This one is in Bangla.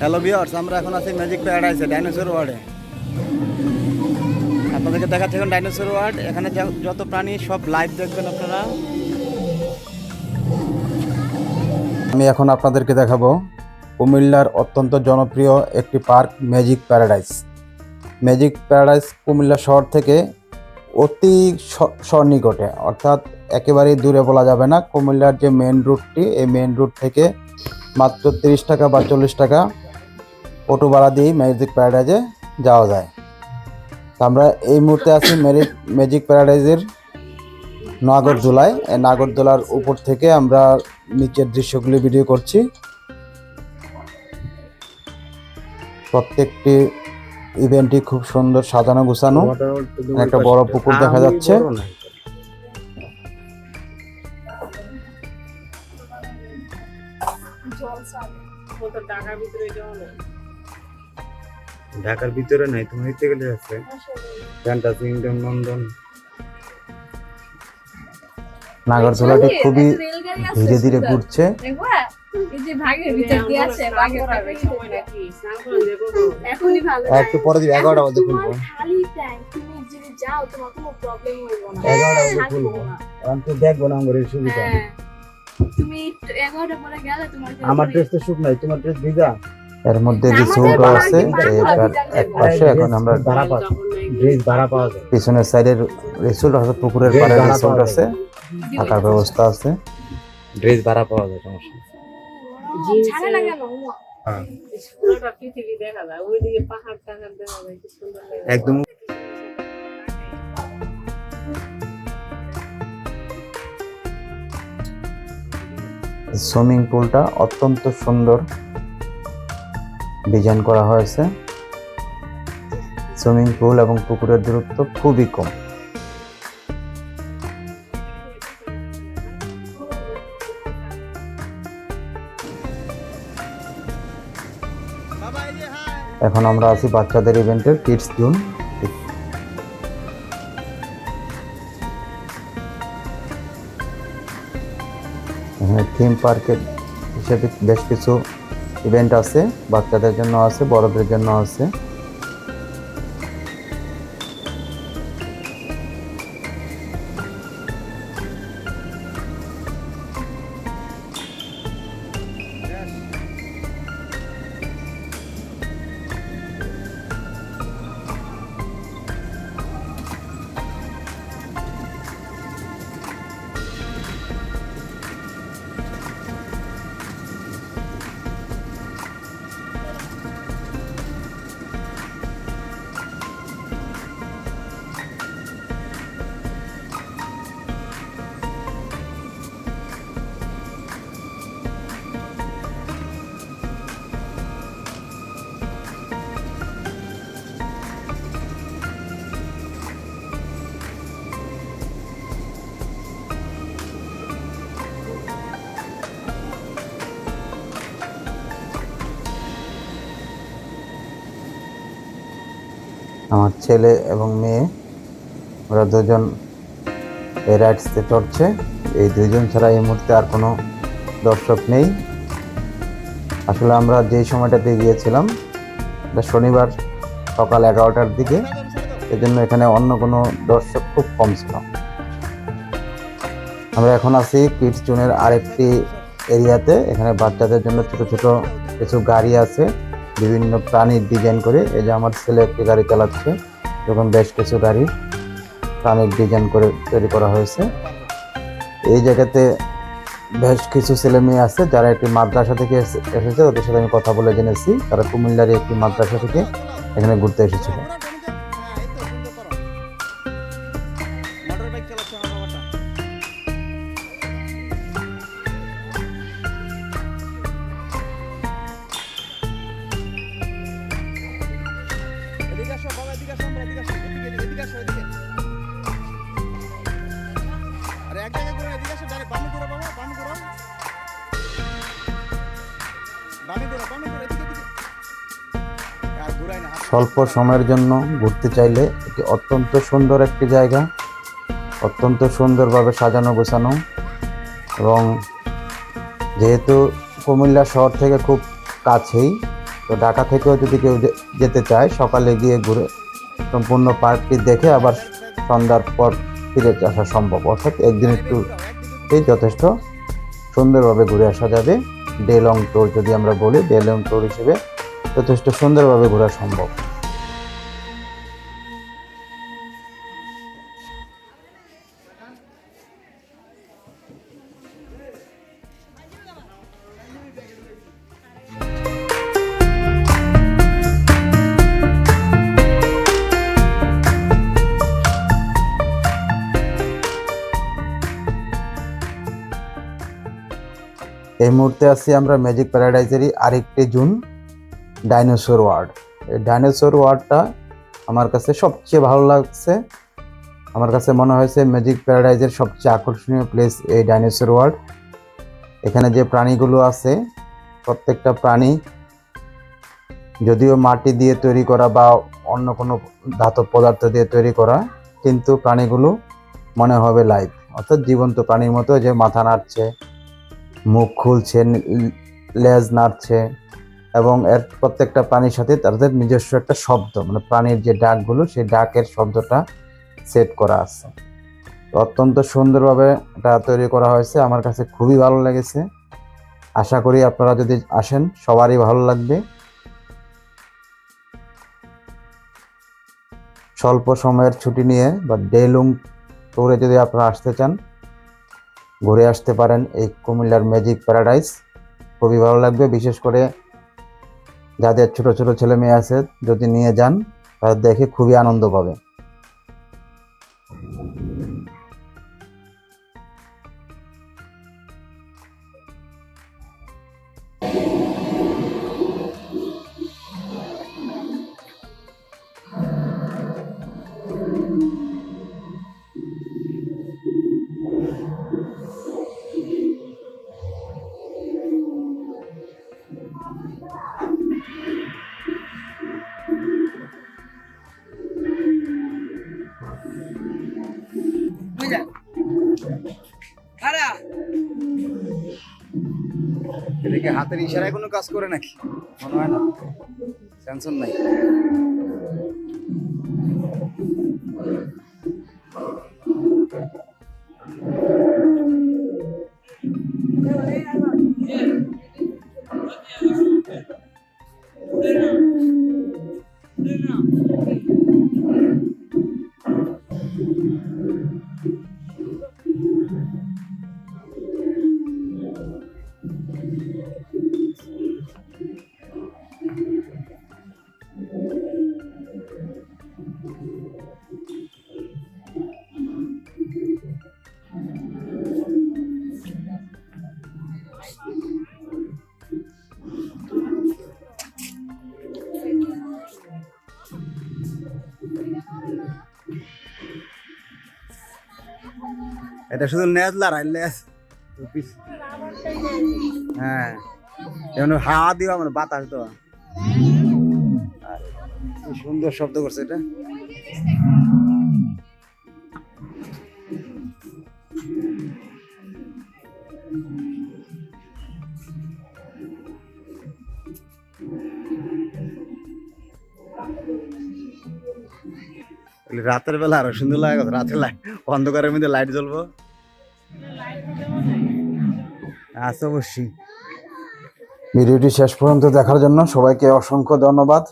হ্যালো বিয়ার্স আমরা এখন আছি ম্যাজিক প্যারাডাইসে ডাইনোসর ওয়ার্ডে আপনাদেরকে দেখাচ্ছি এখন ডাইনোসর ওয়ার্ড এখানে যত প্রাণী, সব লাইভ দেখবেন আপনারা। আমি এখন আপনাদেরকে দেখাবো কুমিল্লার অত্যন্ত জনপ্রিয় একটি park magic paradise magic paradise Comilla শহর থেকে অতি সন্নিকটে, অর্থাৎ একেবারেই দূরে বলা যাবে না। কুমিল্লার যে মেন রুটটি এই মেন রুট থেকে মাত্র তিরিশ টাকা বা চল্লিশ টাকা অটো ভাড়া দিয়েই ম্যাজিক প্যারাডাইজে যাওয়া যায়। তো আমরা এই মুহূর্তে আছি ম্যাজিক ম্যাজিক প্যারাডাইজের নাগরদোলায় এই নাগরদোলার উপর থেকে আমরা নিচের দৃশ্যগুলি ভিডিও করছি। প্রত্যেকটি ইভেন্টই খুব সুন্দর সাজানো গোছানো। একটা বড় পুকুর দেখা যাচ্ছে। ঢাকার ভিতরে নাই তুমি হইতে গেলে আছে। ফ্যান্টাসি কিংডম লন্ডন নাগরদোলাটি খুবই ধীরে ধীরে ঘুরছে। একটু পরে দিবি এগারোটা খুলবো তোমার খালি টাইম তুমি যদি যাও তোমার কোনো প্রবলেম হইব না। এগারোটা খুলবো তো দেখব না আমার সুবিধা। হ্যাঁ। তুমি একটু এগারোটা পরে গেলে তোমার কোনো আমার ড্রেস তো শুক নাই তোমার ড্রেস ভিজা। এর মধ্যে আমাদের রিসোর্টও আছে এক পাশে এখন আমরা ভাড়া পাওয়া ড্রেস ভাড়া পাওয়া যায়। পিছনের সাইডের রিসোর্ট আছে পুকুরের পাড়ে রিসোর্ট আছে থাকার ব্যবস্থা আছে। ড্রেস ভাড়া পাওয়া যায় সমস্যা হ্যাঁ। পুরোটা পৃথিবী দেখা যায় ওইদিকে পাহাড় টাহাড় দেখা যায় কি সুন্দর একদম। সুইমিং পুলটা অত্যন্ত সুন্দর। ডিজাইন করা হয়েছে। সুইমিং পুল এবং পুকুরের দূরত্ব খুবই কম। এখন আমরা আছি বাচ্চাদের ইভেন্টের কিডস জোন থিম পার্কের হিসেবে বেশ কিছু ইভেন্ট আছে বাচ্চাদের জন্য আছে বড়দের জন্য আছে। আমার ছেলে এবং মেয়ে, ওরা দুজন এই রাইডসতে চড়ছে। এই দুজন ছাড়া এই মুহূর্তে আর কোনো দর্শক নেই। আসলে আমরা যেই সময়টাতে গিয়েছিলাম, এটা শনিবার সকাল এগারোটার দিকে। এজন্য এখানে অন্য কোনো দর্শক খুব কম ছিল। আমরা এখন আছি কিডস জোনের আরেকটি এরিয়াতে। এখানে বাচ্চাদের জন্য ছোট ছোট কিছু গাড়ি আছে। বিভিন্ন প্রাণীর ডিজাইন করে, এই যে আমার ছেলে একটি গাড়ি চালাচ্ছে, এরকম বেশ কিছু গাড়ি প্রাণীর ডিজাইন করে তৈরি করা হয়েছে। এই জায়গাতে বেশ কিছু ছেলে মেয়ে আছে, যারা একটি মাদ্রাসা থেকে এসে- এসেছে, ওদের সাথে আমি কথা বলে জেনেছি। তারা কুমিল্লার একটি মাদ্রাসা থেকে এখানে ঘুরতে এসেছিল। স্বল্প সময়ের জন্য ঘুরতে চাইলে এটি অত্যন্ত সুন্দর একটি জায়গা। অত্যন্ত সুন্দরভাবে সাজানো, গোছানো এবং যেহেতু কুমিল্লা শহর থেকে খুব কাছেই, তো ঢাকা থেকেও যদি কেউ যেতে চায়, সকালে গিয়ে ঘুরে সম্পূর্ণ পার্কটি দেখে আবার সন্ধ্যার পর ফিরে আসা সম্ভব। অর্থাৎ একদিনের ট্যুরটি যথেষ্ট সুন্দরভাবে ঘুরে আসা যাবে। ডে লং ট্যুর যদি আমরা বলি, ডে লং ট্যুর হিসেবে যথেষ্ট সুন্দরভাবে ঘোরা সম্ভব। এই মুহূর্তে আছি আমরা ম্যাজিক প্যারাডাইজেরই আরেকটি জুন। Dinosaur world. এই ডাইনোসর ওয়ার্ডটা আমার কাছে সবচেয়ে ভালো লাগছে। আমার কাছে মনে হয়েছে ম্যাজিক প্যারাডাইজের সবচেয়ে আকর্ষণীয় প্লেস এই ডাইনোসর ওয়ার্ড। এখানে যে প্রাণীগুলো আছে, প্রত্যেকটা প্রাণী যদিও মাটি দিয়ে তৈরি করা বা অন্য কোনো ধাতব পদার্থ দিয়ে তৈরি করা, কিন্তু প্রাণীগুলো মনে হবে লাইভ অর্থাৎ জীবন্ত প্রাণীর মতো যে মাথা নাড়ছে, মুখ খুলছে লেজ নাড়ছে এবং এর প্রত্যেকটা প্রাণীর সাথে তাদের নিজস্ব একটা শব্দ মানে প্রাণীর যে ডাকগুলো সেই ডাকের শব্দটা সেট করা আছে। অত্যন্ত সুন্দরভাবে এটা তৈরি করা হয়েছে, আমার কাছে খুবই ভালো লেগেছে। আশা করি আপনারা যদি আসেন, সবারই ভালো লাগবে। স্বল্প সময়ের ছুটি নিয়ে বা ডে লং যদি আপনারা আসতে চান, ঘুরে আসতে পারেন এই কুমিল্লার ম্যাজিক প্যারাডাইস খুবই ভালো লাগবে, বিশেষ করে যাদের ছোট ছোট ছেলে মেয়ে আছে যদি নিয়ে যান তারা দেখে খুবই আনন্দ পাবে। এটা কি হাতের ইশারায় কোনো কাজ করে নাকি? মনে হয় না। টেনশন নাই। এটা শুধু লেজ লড়াই লেজ হ্যাঁ। যেমন হাওয়া আমার বাতাস দেওয়া। সুন্দর শব্দ করছে এটা। রাতের বেলা আরও সুন্দর লাগে রাতের লাইট অন্ধকারের মধ্যে লাইট জ্বলবো। আচ্ছা অবশ্যই। ভিডিওটি শেষ পর্যন্ত দেখার জন্য সবাইকে অসংখ্য ধন্যবাদ।